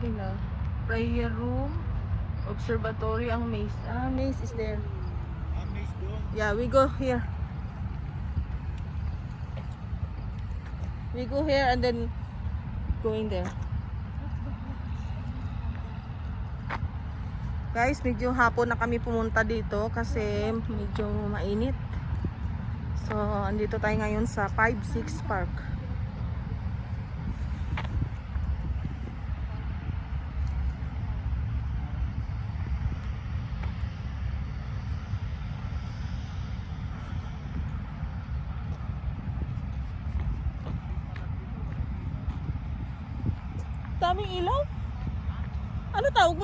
nila. Prayer room, observatory ang maze. Ah, maze is there. Ah, maze doon. Yeah, we go here. We go here and then going there. Guys, medyo hapon na kami pumunta dito kasi medyo mainit. So, andito tayo ngayon sa 5-6 Park.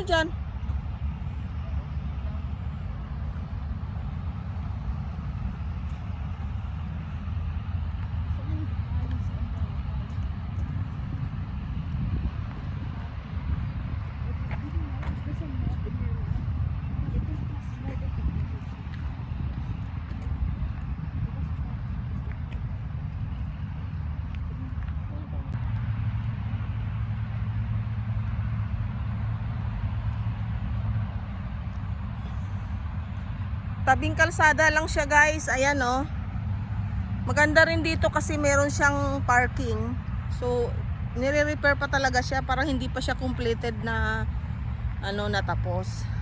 Dyan? Tabing kalsada lang siya guys. Ayan oh. Maganda rin dito kasi meron siyang parking. So, nire-repair pa talaga siya para hindi pa siya completed na ano natapos.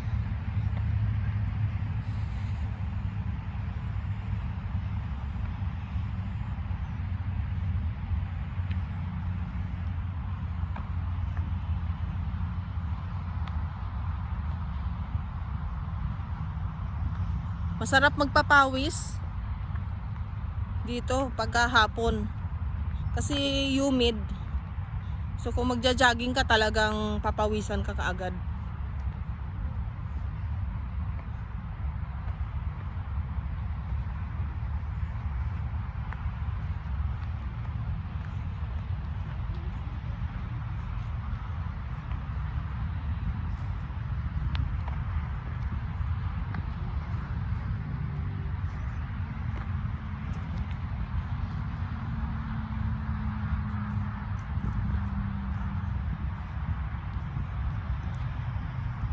Masarap magpapawis dito pagkahapon. Kasi humid. So kung magja-jogging ka talagang papawisan ka kaagad.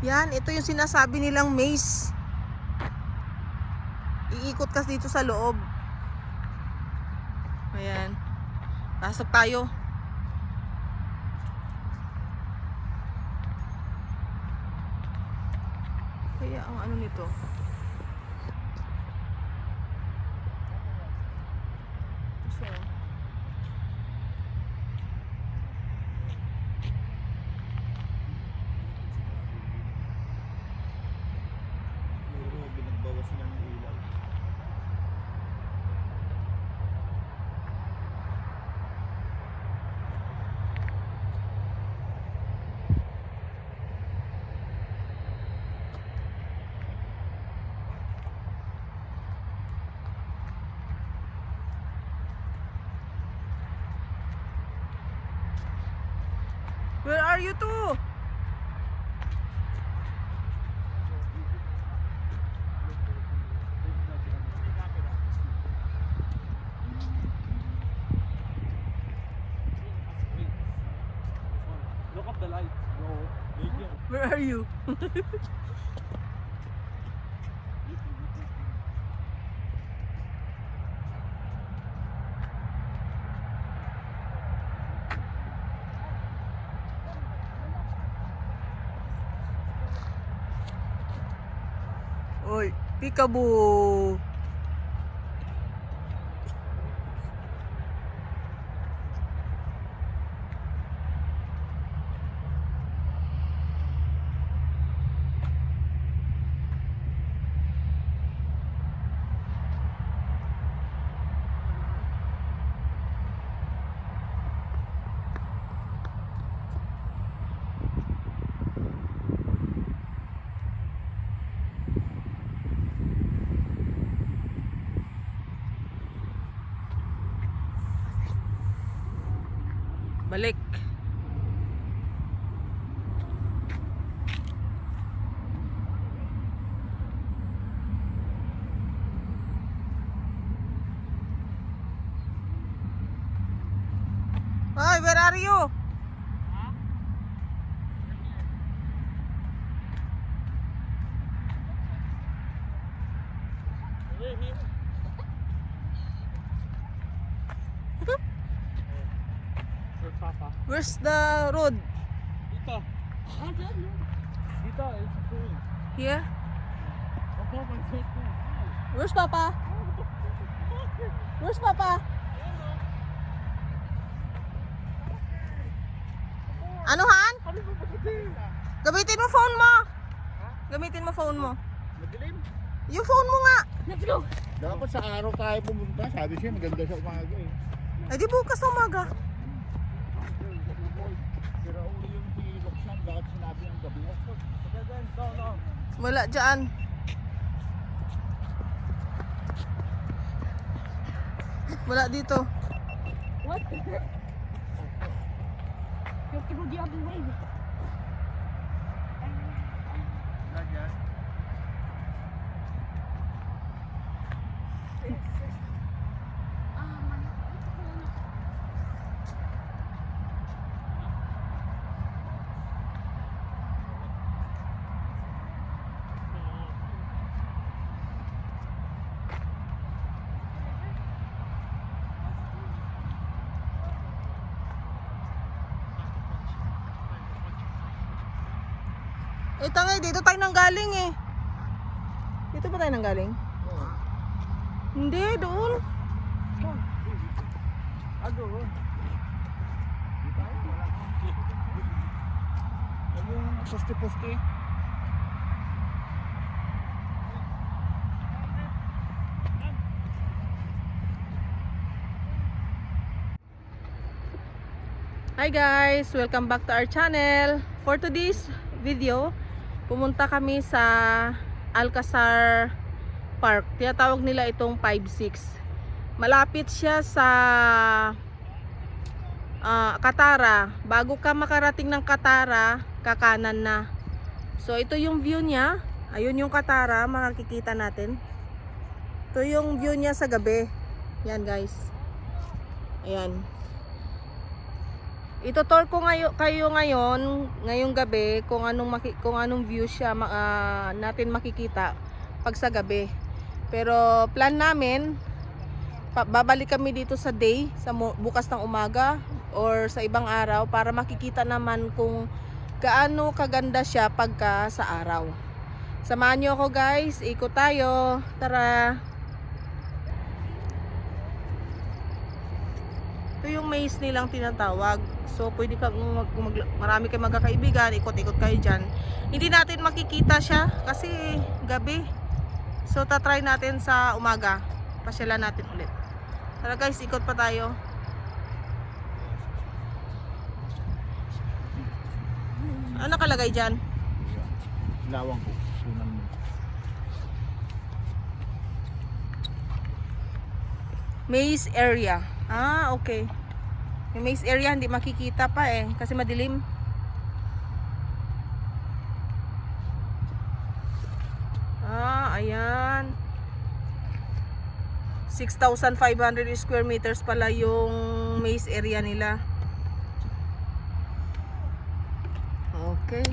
Yan, ito yung sinasabi nilang maze. Iikot ka dito sa loob. Ayan. Pasok tayo. Kaya ang ano nito? are you two? Where are you? Oy, peekaboo. Balik. Hi, where are you? Huh? Where's the road? Dito. Dito, it's full. Here? Where's Papa? Where's Papa? Ano Han? Pagkati? Gamitin mo phone mo. Gamitin mo phone mo. Madilim. Yung phone mo nga. Let's go. Dapat sa araw tayo pumunta. Sabi siya, maganda sa umaga eh. Ay di bukas umaga. Pero ulo yung pilok siya, bakit sinabi ang gabi? Again, no, no. Wala dyan. Wala dito. What? you have to go the other way. Not yan. Eh tangay, dito tayo nang galing eh. Dito ba tayo nang galing? Hindi, doon. Ago. Poste-poste? Hi guys! Welcome back to our channel. For today's video, pumunta kami sa Alcazar Park. Tinatawag nila itong 5-6. Malapit siya sa ah, Katara. Bago ka makarating ng Katara, kakanan na. So ito yung view niya. Ayun yung Katara, makikita natin. Ito yung view niya sa gabi. Yan guys. Ayan. Ito-tour ko ngayo, kayo ngayon, ngayong gabi, kung anong, maki, kung anong view siya ah, natin makikita pag sa gabi. Pero plan namin, babalik kami dito sa day, sa bukas ng umaga or sa ibang araw para makikita naman kung gaano kaganda siya pagka sa araw. Samahan niyo ako guys, ikot tayo. Tara! Ito yung maze nilang tinatawag. So, pwede kang mag, mag- marami kayong magkakaibigan, ikot-ikot kayo dyan. Hindi natin makikita siya kasi gabi. So, tatry natin sa umaga. Pasyalan natin ulit. Tara guys, ikot pa tayo. Ano nakalagay dyan? Lawang ko. Maze area. Ah, okay. Yung maze area hindi makikita pa eh kasi madilim. Ah, ayan. 6,500 square meters pala yung maze area nila. Okay.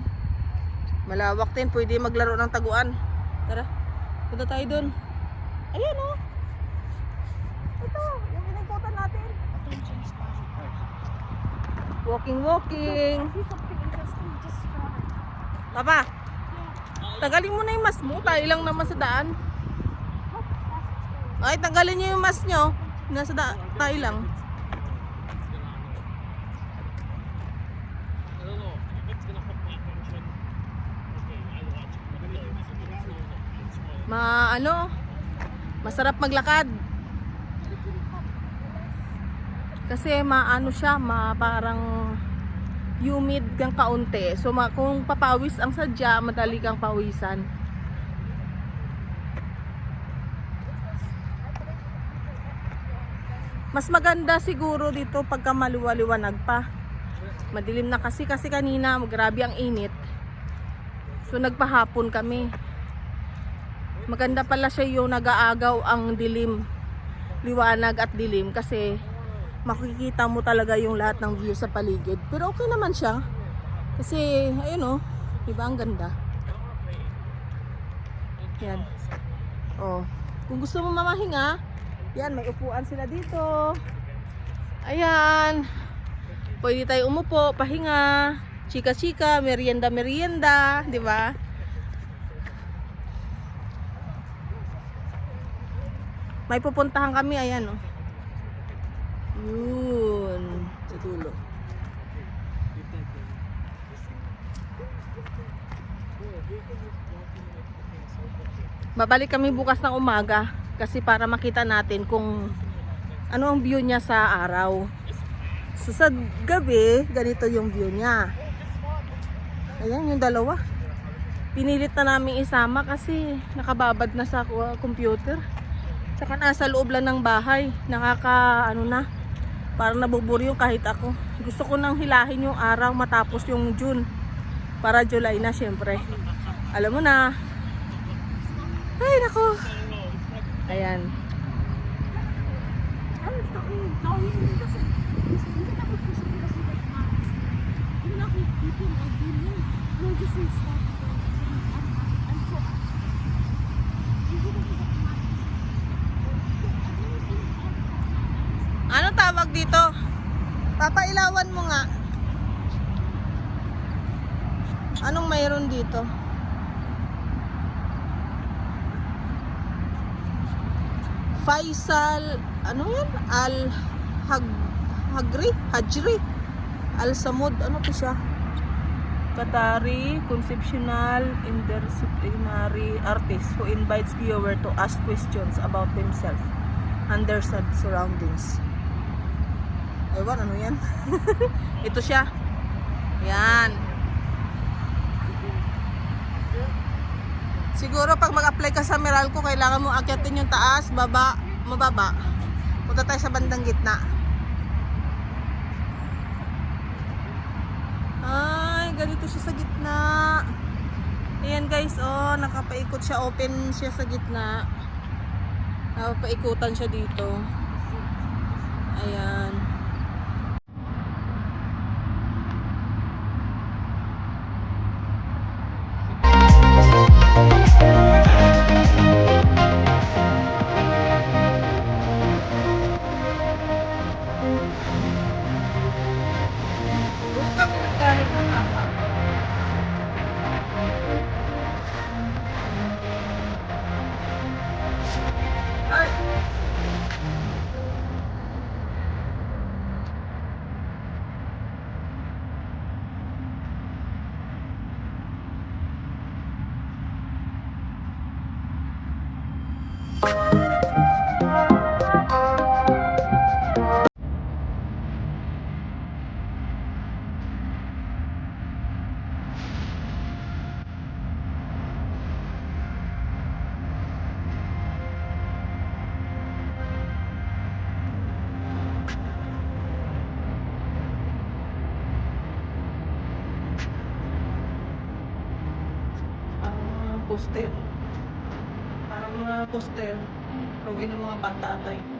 Malawak din. Pwede maglaro ng taguan. Tara. Punta tayo dun. Ayan oh. Ito, yung inikutan natin. Attention span. Walking, walking. Papa, tagalin mo na yung mask mo. Tayo lang naman sa daan. Ay, tanggalin niyo yung mask nyo. Nasa da tayo lang. Ma, ano, masarap maglakad. Kasi maano siya, ma parang humid kang kaunti. So ma, kung papawis ang sadya, madali kang pawisan. Mas maganda siguro dito pagka maluwaliwanag pa. Madilim na kasi kasi kanina, grabe ang init. So nagpahapon kami. Maganda pala siya yung nag-aagaw ang dilim. Liwanag at dilim kasi makikita mo talaga yung lahat ng view sa paligid. Pero okay naman siya. Kasi ayun oh, di ba ang ganda? Yan. Oh. Kung gusto mo mamahinga, yan, may upuan sila dito. Ayan. Pwede tayo umupo, pahinga, chika-chika, merienda-merienda, di ba? May pupuntahan kami, ayan, oh. Yun, sa dulo. Babalik kami bukas ng umaga kasi para makita natin kung ano ang view niya sa araw. So, sa gabi, ganito yung view niya. Ayan, yung dalawa. Pinilit na namin isama kasi nakababad na sa computer. Tsaka nasa loob lang ng bahay. Nakaka, ano na, parang nabuburi yung kahit ako. Gusto ko nang hilahin yung araw matapos yung June. Para July na, syempre. Alam mo na. Ay, nako. Ayan. I was talking, talking kasi hindi na ako gusto kasi like mas. Hindi na ako bitin o bilin. No, this is not. I'm so. Hindi na ako Ano tawag dito? Papailawan mo nga. Anong mayroon dito? Faisal, ano yan? Al Hag Hagri? Hajri? Al Samud, ano to siya? Qatari conceptual interdisciplinary artist who invites viewer to ask questions about themselves and their sur- surroundings. Ewan, ano yan? Ito siya. Yan. Siguro pag mag-apply ka sa Meralco, kailangan mo akyatin yung taas, baba, mababa. Punta tayo sa bandang gitna. Ay, ganito siya sa gitna. Ayan guys, oh, nakapaikot siya, open siya sa gitna. Nakapaikutan siya dito. Ayan. Mga poster. Parang mga poster. Gawin ng mga pantatay.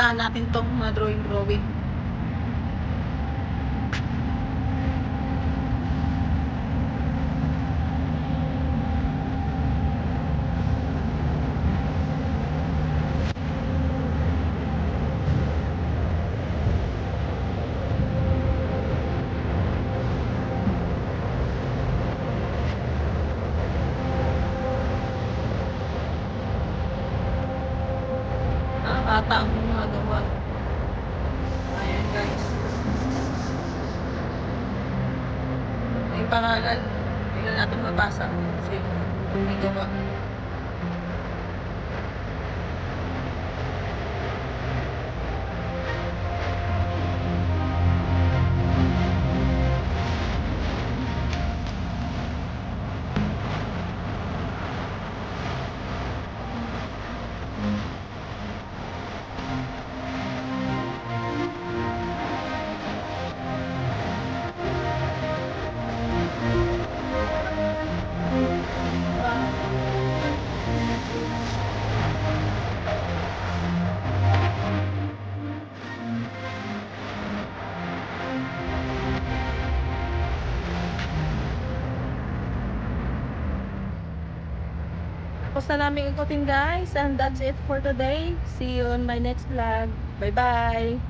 Puntahan natin tong mga drawing-drawing. pangalan. Hindi na natin mabasa. Kasi may gawa. Na namin ikutin guys. And that's it for today. See you on my next vlog. Bye-bye!